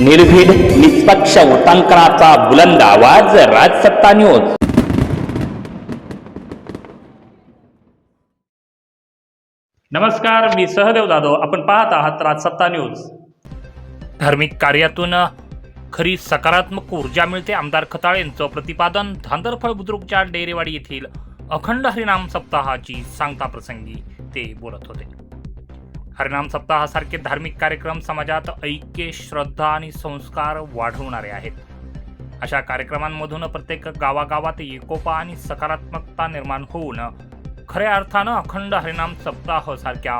निर्भीड निष्पक्ष उटांकनाचा बुलंद आवाज राजसत्ता न्यूज. नमस्कार मी सहदेव जाधव. आपण पाहत आहात राजसत्ता न्यूज. धार्मिक कार्यातून खरी सकारात्मक ऊर्जा मिळते आमदार खताळ यांचं प्रतिपादन धांदरफळ बुद्रुकच्या डेरेवाडी येथील अखंड हरिनाम सप्ताहाची सांगता प्रसंगी ते बोलत होते. हरिनाम सप्ताहासारखे धार्मिक कार्यक्रम समाजात ऐक्य श्रद्धा आणि संस्कार वाढवणारे आहेत. अशा कार्यक्रमांमधून प्रत्येक गावागावात एकोपा आणि सकारात्मकता निर्माण होऊन खऱ्या अर्थानं अखंड हरिनाम सप्ताह सारख्या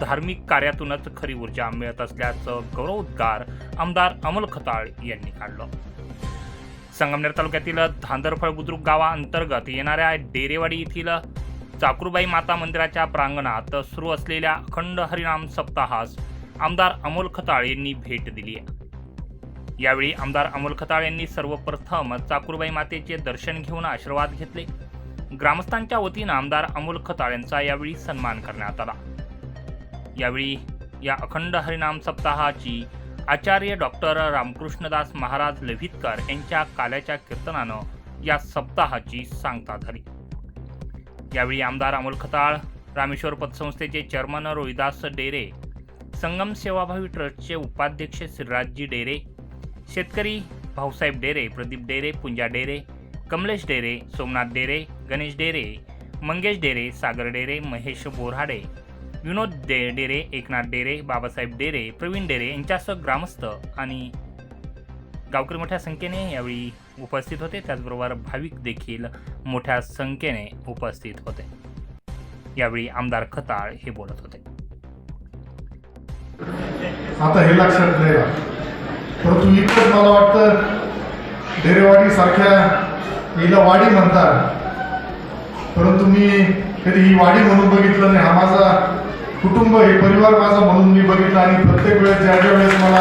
धार्मिक कार्यातूनच खरी ऊर्जा मिळत असल्याचं गौरवोद्गार आमदार अमोल खताळ यांनी काढलं. संगमनेर तालुक्यातील धांदरफळ बुद्रुक गावाअंतर्गत येणाऱ्या डेरेवाडी येथील चाकूरबाई माता मंदिराच्या प्रांगणात सुरू असलेल्या अखंड हरिनाम सप्ताहास आमदार अमोल खताळ यांनी भेट दिली आहे. यावेळी आमदार अमोल खताळ यांनी सर्वप्रथम चाकूरबाई मातेचे दर्शन घेऊन आशीर्वाद घेतले. ग्रामस्थांच्या वतीनं आमदार अमोल खताळ यांचा यावेळी सन्मान करण्यात आला. यावेळी या अखंड हरिनाम सप्ताहाची आचार्य डॉक्टर रामकृष्णदास महाराज लव्हितकर यांच्या काल्याच्या कीर्तनानं या सप्ताहाची सांगता झाली. यावेळी आमदार अमोल खताळ रामेश्वर पतसंस्थेचे चेअरमन रोहिदास डेरे संगम सेवाभावी ट्रस्टचे उपाध्यक्ष श्रीराजजी डेरे शेतकरी भाऊसाहेब डेरे प्रदीप डेरे पुंजा डेरे कमलेश डेरे सोमनाथ डेरे गणेश डेरे मंगेश डेरे सागर डेरे महेश बोराडे विनोद डे डेरे एकनाथ डेरे बाबासाहेब डेरे प्रवीण डेरे यांच्यासह ग्रामस्थ आणि गावकरी मोठ्या संख्येने यावेळी उपस्थित होते. त्याचबरोबर भाविक देखील मोठ्या संख्येने उपस्थित होते. यावेळी आमदार खताळ हे बोलत होते. आता हे लक्षात घ्यायला परंतु इकडंच मला वाटतं डेरेवाडी सारख्या हिला वाडी म्हणतात. परंतु मी कधी ही वाडी म्हणून बघितलं नाही. हा माझा कुटुंब हे परिवार माझा म्हणून मी बघितला आणि प्रत्येक वेळेस ज्या ज्या वेळेस मला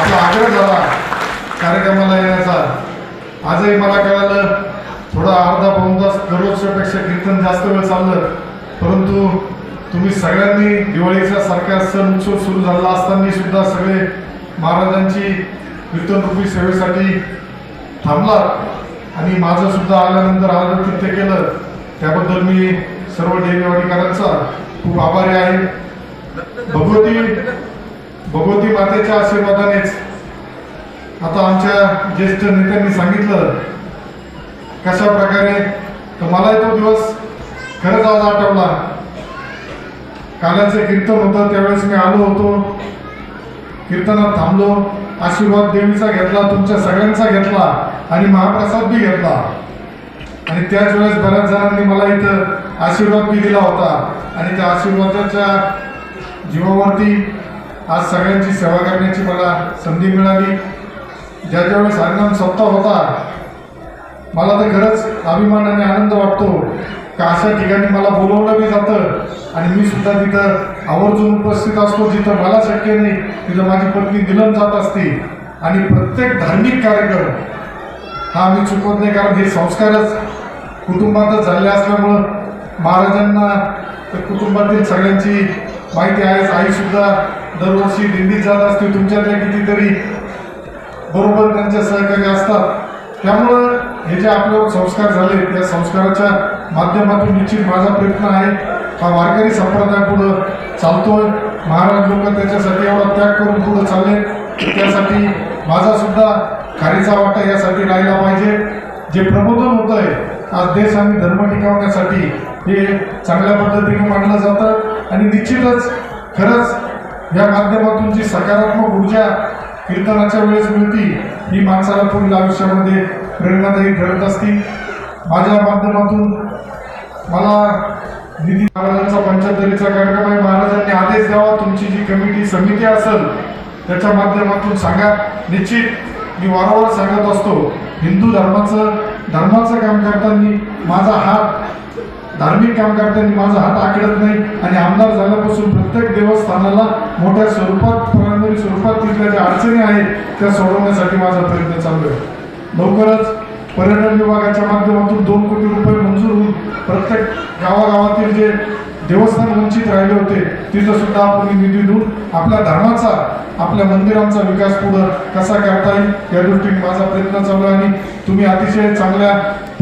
आपला आग्रह झाला कार्यक्रमाला येण्याचा आजही मला कळालं थोडा अर्धा पाऊन तास दररोजच्यापेक्षा कीर्तन जास्त वेळ चाललं परंतु तुम्ही सगळ्यांनी दिवाळीचा सारखा सण उत्सव सुरू झाला असताना सुद्धा सगळे महाराजांची कीर्तनरूपी सेवेसाठी थांबला आणि माझं सुद्धा आल्यानंतर आदर कृत्य केलं. त्याबद्दल मी सर्व डेरेवाडीकरांचा खूप आभारी आहे. भगवती भगवती मातेच्या आशीर्वादानेच आता आमच्या ज्येष्ठ नेत्यांनी सांगितलं कशा प्रकारे तर मलाही तो दिवस खरंच आज आठवला. कालाचं कीर्तन होतं त्यावेळेस मी आलो होतो. कीर्तनात थांबलो आशीर्वाद देवीचा घेतला तुमच्या सगळ्यांचा घेतला आणि महाप्रसाद बी घेतला. आणि त्याच वेळेस बऱ्याच जणांनी मला इथं आशीर्वाद बी दिला होता. आणि त्या आशीर्वादाच्या जीवावरती आज सगळ्यांची सेवा करण्याची मला संधी मिळाली. ज्या ज्या वेळेस हरिनाम सप्ताह होता मला तर खरंच अभिमान आणि आनंद वाटतो. का अशा ठिकाणी मला बोलवलं बी जातं आणि मी सुद्धा तिथं आवर्जून उपस्थित असतो जिथं मला शक्य नाही तिथं माझी पत्नी दिलन जात असते. आणि प्रत्येक धार्मिक कार्यक्रम हा आम्ही चुकवत नाही कारण हे संस्कारच कुटुंबातच झाले असल्यामुळं महाराजांना तर कुटुंबातील सगळ्यांची माहिती आहे आईसुद्धा दरवर्षी दिंडीत जात असते. तुमच्यातल्या कितीतरी बरोबर त्यांचे सहकारी असतात. त्यामुळं हे जे आपल्यावर संस्कार झाले त्या संस्काराच्या माध्यमातून निश्चित माझा प्रयत्न आहे. हा वारकरी संप्रदाय पुढं चालतोय. महाराज लोक त्याच्यासाठी एवढा त्याग करून पुढं चालले. त्यासाठी माझा सुद्धा खारीचा वाटा यासाठी राहिला पाहिजे. जे प्रबोधन होत आहे आज देश आणि धर्म टिकवण्यासाठी हे चांगल्या पद्धतीने मांडलं जातं. आणि निश्चितच खरंच या माध्यमातून जी सकारात्मक ऊर्जा कीर्तनाच्या वेळेस मिळती. ही माणसाला पुढील आयुष्यामध्ये प्रेरणादायी ठरत असती. माझ्या माध्यमातून मला निधी महाराजांचा पंचायतरीचा कार्यक्रम आहे. महाराजांनी आदेश द्यावा. तुमची जी कमिटी समिती असेल त्याच्या माध्यमातून सांगा. निश्चित मी वारंवार सांगत असतो. हिंदू धर्माचं धर्माचं काम करताना माझा हात धार्मिक काम करताना माझा हात आकडत नाही आणि आमदार झाल्यापासून प्रत्येक देवस्थानाला मोठ्या स्वरूपात प्रायमरी स्वरूपात तिथल्या ज्या अडचणी आहेत त्या सोडवण्यासाठी माझा प्रयत्न चालू आहे. लवकरच पर्यटन विभागाच्या माध्यमातून दोन कोटी रुपये मंजूर होऊन प्रत्येक गावागावातील जे देवस्थान वंचित राहिले होते तिथं सुद्धा आपण निधी देऊन आपल्या धर्माचा आपल्या मंदिरांचा विकास पुढं कसा करता येईल या दृष्टीने माझा प्रयत्न चालू आहे. आणि तुम्ही अतिशय चांगल्या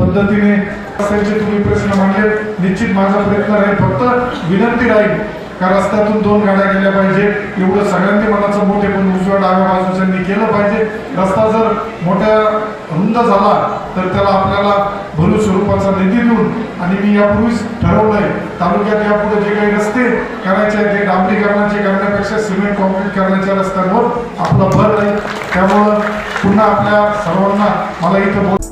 पद्धतीने रस्त्याचे तुम्ही प्रश्न मांडले निश्चित माझा प्रयत्न राहील. फक्त विनंती राहील का रस्त्यातून दोन गाड्या गेल्या पाहिजे एवढं सगळ्यांनी मनाचं मोठे पण उजव्या डाव्या बाजूच्यांनी केलं पाहिजे. रस्ता जर मोठ्या रुंद झाला तर त्याला आपल्याला भरू स्वरूपाचा निधी देऊन आणि मी यापूर्वीच ठरवलंय तालुक्यात यापुढे जे काही रस्ते करायचे आहेत ते डांबरीकरणाचे करण्यापेक्षा सिमेंट कॉन्क्रीट करण्याच्या रस्त्यांवर आपला भर आहे त्यामुळं पुन्हा आपल्या सर्वांना मला इथं बोल